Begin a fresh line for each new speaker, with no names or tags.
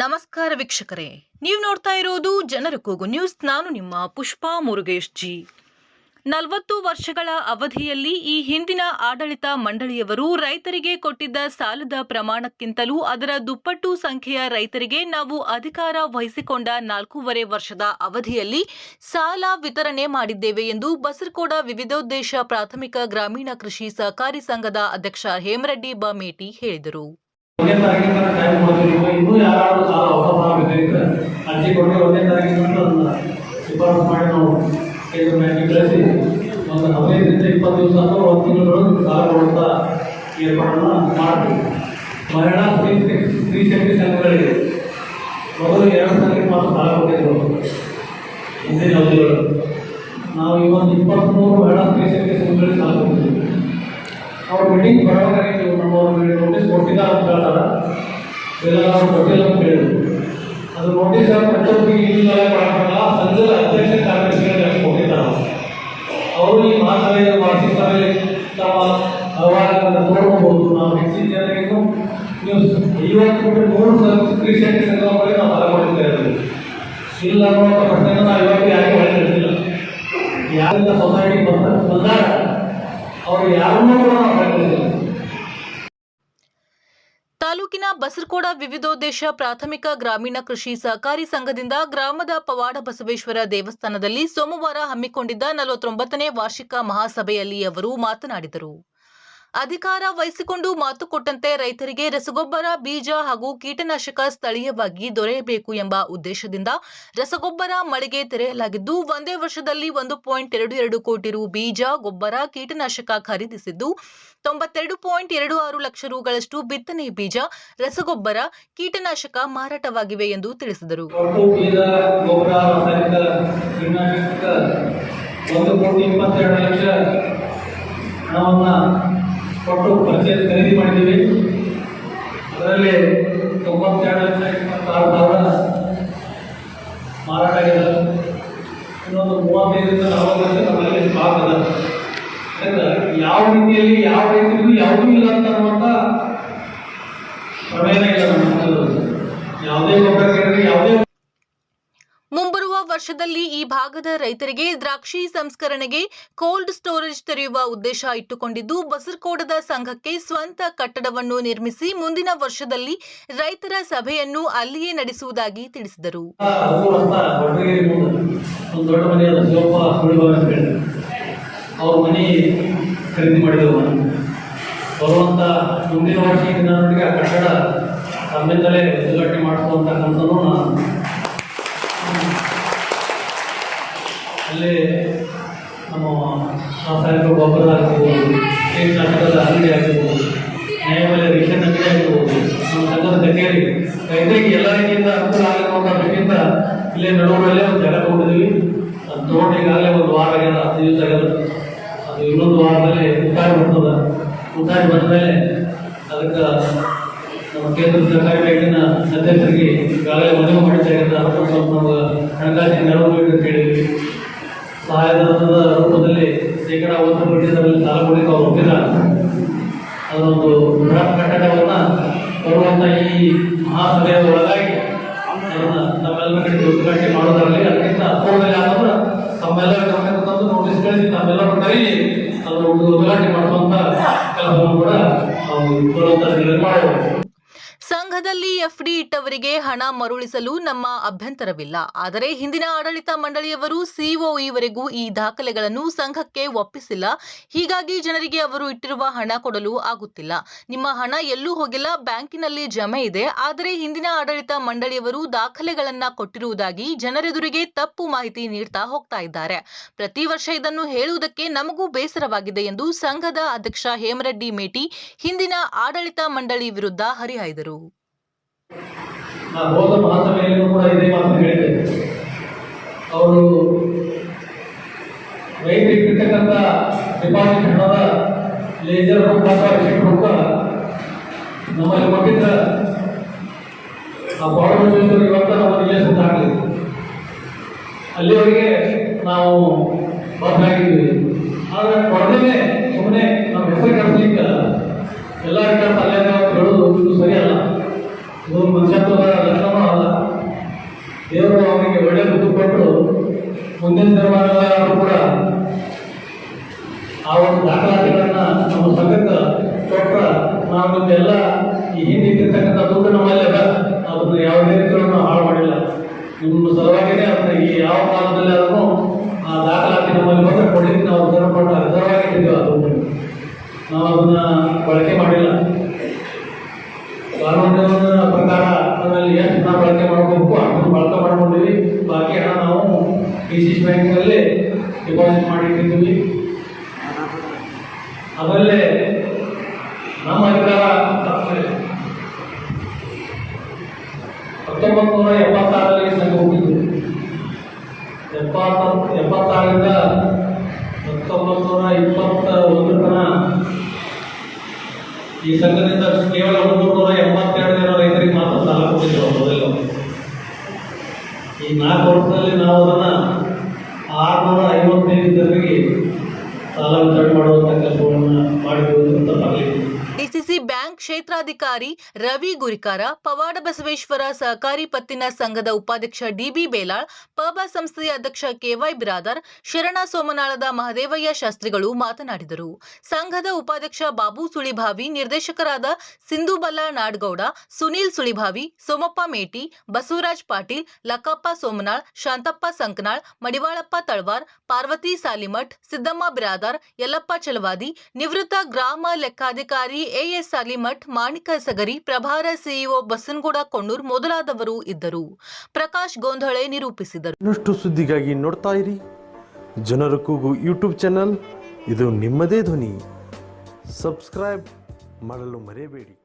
ನಮಸ್ಕಾರ ವೀಕ್ಷಕರೇ. ನೀವು ನೋಡ್ತಾ ಇರೋದು ಜನರ ಕೂಗು ನ್ಯೂಸ್. ನಾನು ನಿಮ್ಮ ಪುಷ್ಪಾ ಮುರುಗೇಶ್ ಜಿ ನಲವತ್ತು ವರ್ಷಗಳ ಅವಧಿಯಲ್ಲಿ ಈ ಹಿಂದಿನ ಆಡಳಿತ ಮಂಡಳಿಯವರು ರೈತರಿಗೆ ಕೊಟ್ಟಿದ್ದ ಸಾಲದ ಪ್ರಮಾಣಕ್ಕಿಂತಲೂ ಅದರ ದುಪ್ಪಟ್ಟು ಸಂಖ್ಯೆಯ ರೈತರಿಗೆ ನಾವು ಅಧಿಕಾರ ವಹಿಸಿಕೊಂಡ ನಾಲ್ಕೂವರೆ ವರ್ಷದ ಅವಧಿಯಲ್ಲಿ ಸಾಲ ವಿತರಣೆ ಮಾಡಿದ್ದೇವೆ ಎಂದು ಬಸರಕೋಡ ವಿವಿಧೋದ್ದೇಶ ಪ್ರಾಥಮಿಕ ಗ್ರಾಮೀಣ ಕೃಷಿ ಸಹಕಾರಿ ಸಂಘದ ಅಧ್ಯಕ್ಷ ಹೇಮರೆಡ್ಡಿ ಬಮೇಟಿ ಹೇಳಿದರು.
ಮಹಿಳಾ ಸ್ತ್ರೀ ಸ್ತ್ರೀ ಶಕ್ತಿ ಸಂಘಗಳಿಗೆ ಮೊದಲು ಎರಡು ಸಂಘಕ್ಕೆ ಮಾತ್ರ ಸಾಲ ಕೊಟ್ಟಿದ್ದರು ಹಿಂದಿನ ಅವಧಿಗಳು. ನಾವು ಇವತ್ತು ಇಪ್ಪತ್ತ್ಮೂರು ಮಹಿಳಾ ಸ್ತ್ರೀ ಶಕ್ತಿ ಸಂಘಗಳಿಗೆ ಸಾಲ ಕೊಟ್ಟಿದ್ದೀವಿ. ಅವ್ರ ಮೀಟಿಂಗ್ ಬರೋದಾಗಿ ನೀವು ನಮ್ಮವ್ರ ನೋಟಿಸ್ ಕೊಟ್ಟಿದ್ದಾರೆ ಅಂತ ಹೇಳ್ತಾರೆ. ಎಲ್ಲ ನಾವು ಕೊಟ್ಟಿಲ್ಲ ಅಂತ ಹೇಳಿದ್ರು ಅದು ನೋಟಿಸ್ ಪ್ರತಿಯೊಬ್ಬರಿಗೆ ಇಲ್ಲ ಅಹವಾಲನ್ನು ತೋರ್ಬೋದು ನಾವು ಹೆಚ್ಚಿನ ಜನರಿಗೂ ನೀವು ಐವತ್ತು ಬಿಟ್ಟು ನೂರು ಶಕ್ತಿ ಸಂಘಗಳಿಗೆ ನಾವು ಸಾಲ ಕೊಟ್ಟಿದ್ದೇವೆ ಇಲ್ಲ ಅನ್ನುವಂಥ ಪ್ರಶ್ನೆಯನ್ನು ನಾವು ಇವಾಗ ಯಾಕೆ ಹೊರಡಿಸಿಲ್ಲ ಯಾರಿಂದ ಸೊಸೈಟಿ ಬಂದ ಬಂದಾಗ ಅವರು ಯಾರನ್ನೂ ಕೂಡ ನಾವು ಹೊರಡಿಸಿಲ್ಲ
ತಾಲೂಕಿನ ಬಸರಕೋಡ ವಿವಿಧೋದ್ದೇಶ ಪ್ರಾಥಮಿಕ ಗ್ರಾಮೀಣ ಕೃಷಿ ಸಹಕಾರಿ ಸಂಘದಿಂದ ಗ್ರಾಮದ ಪವಾಡ ಬಸವೇಶ್ವರ ದೇವಸ್ಥಾನದಲ್ಲಿ ಸೋಮವಾರ ಹಮ್ಮಿಕೊಂಡಿದ್ದ ನಲವತ್ತೊಂಬತ್ತನೇ ವಾರ್ಷಿಕ ಮಹಾಸಭೆಯಲ್ಲಿ ಅವರು ಮಾತನಾಡಿದರು. ಅಧಿಕಾರ ವಹಿಸಿಕೊಂಡು ಮಾತು ಕೊಟ್ಟಂತೆ ರೈತರಿಗೆ ರಸಗೊಬ್ಬರ, ಬೀಜ ಹಾಗೂ ಕೀಟನಾಶಕ ಸ್ಥಳೀಯವಾಗಿ ದೊರೆಯಬೇಕು ಎಂಬ ಉದ್ದೇಶದಿಂದ ರಸಗೊಬ್ಬರ ಮಳಿಗೆ ತೆರೆಯಲಾಗಿದ್ದು, ಒಂದೇ ವರ್ಷದಲ್ಲಿ ಒಂದು ಪಾಯಿಂಟ್ ಎರಡು ಎರಡು ಕೋಟಿ ರು ಬೀಜ, ಗೊಬ್ಬರ, ಕೀಟನಾಶಕ ಖರೀದಿಸಿದ್ದು, ತೊಂಬತ್ತೆರಡು ಪಾಯಿಂಟ್ ಎರಡು ಆರು ಲಕ್ಷ ರುಗಳಷ್ಟು ಬಿತ್ತನೆ ಬೀಜ, ರಸಗೊಬ್ಬರ, ಕೀಟನಾಶಕ ಮಾರಾಟವಾಗಿವೆ ಎಂದು ತಿಳಿಸಿದರು.
ಒಂದು ಕೋಟಿ ಇಪ್ಪತ್ತೆರಡು ಲಕ್ಷ ಹಣವನ್ನು ಕೊಟ್ಟು ಪರ್ಚೇಸ್ ಖರೀದಿ ಮಾಡಿದ್ದೀವಿ. ಅದರಲ್ಲಿ ತೊಂಬತ್ತೆರಡು ಲಕ್ಷ ಇಪ್ಪತ್ತಾರು ಸಾವಿರ ಮಾರಾಟ ಆಗಿದೆ. ಇನ್ನೊಂದು ಮೂವತ್ತೈದರಿಂದ ನಲವತ್ತು ಲಕ್ಷ ನಮ್ಮಲ್ಲಿ ಸ್ಟಾಕ್ ಅದ ಯಾವ ರೀತಿಯಲ್ಲಿ, ಯಾವ ರೈತರಿಗೂ ಯಾವುದೂ ಇಲ್ಲ ಅಂತ ಅನ್ನುವಂಥ ಪ್ರಮೇಯ ಇಲ್ಲ ನಮ್ಮ ಯಾವುದೇ
ವರ್ಷದಲ್ಲಿ ಈ ಭಾಗದ ರೈತರಿಗೆ ದ್ರಾಕ್ಷಿ ಸಂಸ್ಕರಣೆಗೆ ಕೋಲ್ಡ್ ಸ್ಟೋರೇಜ್ ತೆರೆಯುವ ಉದ್ದೇಶ ಇಟ್ಟುಕೊಂಡಿದ್ದು ಬಸರಕೋಟದ ಸಂಘಕ್ಕೆ ಸ್ವಂತ ಕಟ್ಟಡವನ್ನು ನಿರ್ಮಿಸಿ ಮುಂದಿನ ವರ್ಷದಲ್ಲಿ ರೈತರ ಸಭೆಯನ್ನು ಅಲ್ಲಿಯೇ ನಡೆಸುವುದಾಗಿ ತಿಳಿಸಿದರು.
ಹತ್ತು ವರ್ಷ ತಮ್ಮಿಂದಲೇ ಉದ್ಘಾಟನೆ ದೊಡ್ಡ ಮನೆ ಅದ ಶಿವಪ್ಪ ಸುಳಿಬಾಗ ಅಂತ ಹೇಳಿ ಅವ್ರ ಮನೆ ಖರೀದಿ ಮಾಡಿದೆವು ನಾವು ಬರುವಂಥ ಮುಂದಿನ ವರ್ಷ ಈ ದಿನದೊಳಗೆ ಆ ಕಟ್ಟಡ ತಮ್ಮಿಂದಲೇ ಉದ್ಘಾಟನೆ ಮಾಡಿಸುವಂಥ ಕನಸನ್ನು ನಾನು ಅಲ್ಲಿ ನಮ್ಮ ರಾಸಾಯನಿಕ ಗೊಬ್ಬರ ಆಗಿರ್ಬೋದು ಕೀಟನಾಶಕದ ಅಂಗಡಿ ಆಗಿರ್ಬೋದು ನ್ಯಾಯಬೆಲೆ ರೇಷನ್ ಅಂಗಡಿ ಆಗಿರ್ಬೋದು, ನಮ್ಮ ಸಂಘದ ಕಚೇರಿ. ರೈತರಿಗೆ ಎಲ್ಲ ರೀತಿಯಿಂದ ಅನುಕೂಲ ಆಗಿರುವಂಥ ದೃಷ್ಟಿಯಿಂದ ಇಲ್ಲೇ ನಡುವರಲ್ಲೇ ಒಂದು ಜಾಗ ತಗೊಂಡಿದ್ದೀವಿ. ಅದು ತಗೊಂಡು ಈಗಾಗಲೇ ಒಂದು ವಾರ ಆಗ್ಯದ ಹತ್ತು ದಿವಸ ಆಗ್ಯದ ಅದು ಇನ್ನೊಂದು ವಾರದಲ್ಲಿ ಉತ್ತಾಯ ಬರ್ತದೆ. ಉತ್ತಾಯ ಬಂದ ಮೇಲೆ ಅದಕ್ಕೆ ನಮ್ಮ ಕೇಂದ್ರ ಸರ್ಕಾರಿ ಬ್ಯಾಂಕಿನ ಅಧ್ಯಕ್ಷರಿಗೆ ಈಗಾಗಲೇ ಮನವಿ ಮಾಡಿದ್ದಾಗಿದೆ ಅದಕ್ಕೆ ಸ್ವಲ್ಪ ನಾವು ಹಣಕಾಸಿನ ನೆರವು ಬೇಕು ಅಂತ ಹೇಳಿದ್ವಿ. ಸಹಾಯಧನದ ರೂಪದಲ್ಲಿ ಶೇಕಡ ಒಂದು ಕೋಟಿ ಅದರಲ್ಲಿ ಸಾಲ ಕೊಡಲಿಕ್ಕೆ ಅವರು ಒಪ್ಪಿಲ್ಲ ಅದೊಂದು ಬೃಹತ್ ಕಟ್ಟಡವನ್ನು ಬರುವಂಥ ಈ ಮಹಾಸಭೆಯ ಒಳಗಾಗಿ ಅದನ್ನು ನಮ್ಮೆಲ್ಲರ ಕಡೆ ಉದ್ಘಾಟನೆ ಮಾಡೋದರಲ್ಲಿ ಅದಕ್ಕಿಂತ ಪೂರ್ವದಲ್ಲಿ ಆದ್ರೆ ತಮ್ಮೆಲ್ಲರ ಗಮನಕ್ಕೆ ತಂದು ನೋಟಿಸ್ ಕಳಿಸಿ ತಮ್ಮೆಲ್ಲರೂ ಕರೀಲಿ ಅದನ್ನು ಉದ್ಘಾಟನೆ ಮಾಡುವಂಥ ಕೆಲಸವನ್ನು ಕೂಡ ನಾವು ಬರುವಂಥ ನಿರ್ಮಾಣ
ಸಂಘದಲ್ಲಿ ಎಫ್ಡಿ ಇಟ್ಟವರಿಗೆ ಹಣ ಮರುಳಿಸಲು ನಮ್ಮ ಅಭ್ಯಂತರವಿಲ್ಲ. ಆದರೆ ಹಿಂದಿನ ಆಡಳಿತ ಮಂಡಳಿಯವರು ಸಿಒಇವರೆಗೂ ಈ ದಾಖಲೆಗಳನ್ನು ಸಂಘಕ್ಕೆ ಒಪ್ಪಿಸಿಲ್ಲ. ಹೀಗಾಗಿ ಜನರಿಗೆ ಅವರು ಇಟ್ಟಿರುವ ಹಣ ಕೊಡಲು ಆಗುತ್ತಿಲ್ಲ. ನಿಮ್ಮ ಹಣ ಎಲ್ಲೂ ಹೋಗಿಲ್ಲ, ಬ್ಯಾಂಕಿನಲ್ಲಿ ಜಮೆ ಇದೆ. ಆದರೆ ಹಿಂದಿನ ಆಡಳಿತ ಮಂಡಳಿಯವರು ದಾಖಲೆಗಳನ್ನು ಕೊಟ್ಟಿರುವುದಾಗಿ ಜನರೆದುರಿಗೆ ತಪ್ಪು ಮಾಹಿತಿ ನೀಡ್ತಾ ಹೋಗ್ತಾ ಇದ್ದಾರೆ. ಪ್ರತಿ ವರ್ಷ ಇದನ್ನು ಹೇಳುವುದಕ್ಕೆ ನಮಗೂ ಬೇಸರವಾಗಿದೆ ಎಂದು ಸಂಘದ ಅಧ್ಯಕ್ಷ ಹೇಮರೆಡ್ಡಿ ಮೇಟಿ, ಹಿಂದಿನ ಆಡಳಿತ ಮಂಡಳಿ ವಿರುದ್ಧ ಹರಿಹಾಯ್ದರು.
ನಾ ಹೋದ ಮಹಾಸಭೆಯಲ್ಲೂ ಕೂಡ ಇದೇ ಮಾತು ಹೇಳಿದೆ ಅವರು ರೈತರಿಗೆ ಇರ್ತಕ್ಕಂಥ ಡಿಪಾಸಿಟ್ ಹಣದ ಲೇಜರ್ ರಿಸಿಪ್ಟ್ ರೂಪ ನಮ್ಮಲ್ಲಿ ಕೊಟ್ಟಿದ್ದ ಆ ಬಾಳಬಸವೇಶ್ವರ ಇವತ್ತು ನಾವು ನಿಲ್ಲಿಸ ಆಗಲಿ ಅಲ್ಲಿವರೆಗೆ ನಾವು ಬದಲಾಗಿದ್ವಿ ಆದರೆ ಕೊಡದೇ ಸುಮ್ಮನೆ ನಮ್ಮ ಹೆಸರು ಕಳಿಸ್ಲಿಕ್ಕೆ ಎಲ್ಲ ರಿಟರ್ನ್ಸ್ ಅಲ್ಲೇ ಅಂತ ಹೇಳೋದು ಇದು ಸರಿಯಲ್ಲ ಇದು ಮನುಷ್ಯತ್ವದ ಲಕ್ಷಣ ಅಲ್ಲ ದೇವರು ಅವನಿಗೆ ಒಳ್ಳೆ ಬುದ್ಧಿ ಕೊಟ್ಟು ಮುಂದಿನ ದಿನಮಾನಗಳಾದರೂ ಕೂಡ ಆ ಒಂದು ದಾಖಲಾತಿಗಳನ್ನ ನಮ್ಮ ಸಂಘಕ್ಕೆ ಕೊಟ್ರ ನಿಮ್ಮೆಲ್ಲ ಈ ಹಿಂದೆ ಇಟ್ಟಿರ್ತಕ್ಕಂಥ ದುಡ್ಡು ನಮ್ಮಲ್ಲಿ ಅದ ಅದನ್ನು ಯಾವುದೇ ರೀತಿಯನ್ನು ಹಾಳು ಮಾಡಿಲ್ಲ. ನಿಮ್ಮ ಸಲುವಾಗಿನೇ ಅದನ್ನ ಈ ಯಾವ ಕಾಲದಲ್ಲಿ ಅದನ್ನು ಆ ದಾಖಲಾತಿ ನಮ್ಮಲ್ಲಿ ಮಾತ್ರ ಕೊಡಲಿಕ್ಕೆ ನಾವು ರಿಸರ್ವ್ ಆಗಿಟ್ಟಿದ್ದೀವಿ ಆ ನಾವು ಅದನ್ನ ಬಳಕೆ ಮಾಡಿಲ್ಲ. ಕಾನೂನಿನ ಪ್ರಕಾರ ಅದರಲ್ಲಿ ಎಷ್ಟು ಹಣ ಬಳಕೆ ಮಾಡಬೇಕು, ಅದನ್ನು ಬಳಕೆ ಮಾಡ್ಕೊಂಡಿವಿ ಬಾಕಿ ಹಣ ನಾವು ಡಿ ಸಿ ಸಿ ಬ್ಯಾಂಕ್ನಲ್ಲಿ ಡಿಪಾಸಿಟ್ ಮಾಡಿಟ್ಟಿದ್ದೀವಿ. ಅದರಲ್ಲೇ ನಮ್ಮ ಅಧಿಕಾರ ಹತ್ತೊಂಬತ್ತು ನೂರ ಎಪ್ಪತ್ತಾರರಲ್ಲಿ ಸಂಘ ಹುಟ್ಟಿದ್ದು ಎಪ್ಪತ್ತ, ಎಪ್ಪತ್ತಾರರಿಂದ ಹತ್ತೊಂಬತ್ತು ನೂರ ಇಪ್ಪತ್ತ ಒಂದು ತನಕ ಈ ಸಂಘದಿಂದ ಕೇವಲ ಒಂದು ಎಂಬತ್ತೆರಡು ಜನ ರೈತರಿಗೆ ಮಾತ್ರ ಸಾಲ ಕೊಟ್ಟಿದ್ರು ಮೊದಲು ಈ ನಾಲ್ಕು ವರ್ಷದಲ್ಲಿ ನಾವು ಅದನ್ನ ಆರುನೂರ ಐವತ್ತೈದು ಜನರಿಗೆ ಸಾಲ ವಿತರಣೆ ಮಾಡುವಂತ ಕೆಲಸವನ್ನು ಮಾಡಿರುವುದು ಅಂತ ಬರಲಿದೆ
ಡಿಸಿಸಿ ಬ್ಯಾಂಕ್ ಕ್ಷೇತ್ರಾಧಿಕಾರಿ ರವಿ ಗುರಿಕಾರ, ಪವಾಡ ಬಸವೇಶ್ವರ ಸಹಕಾರಿ ಪತ್ತಿನ ಸಂಘದ ಉಪಾಧ್ಯಕ್ಷ ಡಿಬಿ ಬೇಲಾಳ್, ಪಬ ಸಂಸ್ಥೆಯ ಅಧ್ಯಕ್ಷ ಕೆವೈ ಬಿರಾದರ್, ಶರಣ ಸೋಮನಾಳದ ಮಹದೇವಯ್ಯ ಶಾಸ್ತ್ರಿಗಳು ಮಾತನಾಡಿದರು. ಸಂಘದ ಉಪಾಧ್ಯಕ್ಷ ಬಾಬು ಸುಳಿಭಾವಿ, ನಿರ್ದೇಶಕರಾದ ಸಿಂಧುಬಲ್ಲ ನಾಡ್ಗೌಡ, ಸುನೀಲ್ ಸುಳಿಭಾವಿ, ಸೋಮಪ್ಪ ಮೇಟಿ, ಬಸವರಾಜ್ ಪಾಟೀಲ್, ಲಕ್ಕಪ್ಪ ಸೋಮನಾಳ್, ಶಾಂತಪ್ಪ ಸಂಕನಾಳ್, ಮಡಿವಾಳಪ್ಪ ತಳ್ವಾರ್, ಪಾರ್ವತಿ ಸಾಲಿಮಠ್, ಸಿದ್ದಮ್ಮ ಬಿರಾದಾರ್, ಯಲ್ಲಪ್ಪ ಚಲವಾದಿ, ನಿವೃತ್ತ ಗ್ರಾಮ ಲೆಕ್ಕಾಧಿಕಾರಿ ಎಎಸ್ ಸಾಲಿಮಠ್ ಮಾಣಿಕ ಸಗರಿ, ಪ್ರಭಾರ ಸಿಇಒ ಬಸನಗೌಡ ಕೊಣ್ಣೂರ್ ಮೊದಲಾದವರು ಇದ್ದರು. ಪ್ರಕಾಶ್ ಗೋಂಧಳೆ ನಿರೂಪಿಸಿದರು.
ಇನ್ನಷ್ಟು ಸುದ್ದಿಗಾಗಿ ನೋಡ್ತಾ ಇರಿ. ಜನರ ಕೂಗು ಯೂಟ್ಯೂಬ್ ಚಾನಲ್. ಇದು ನಿಮ್ಮದೇ ಧ್ವನಿ. ಸಬ್ಸ್ಕ್ರೈಬ್ ಮಾಡಲು ಮರೆಯಬೇಡಿ.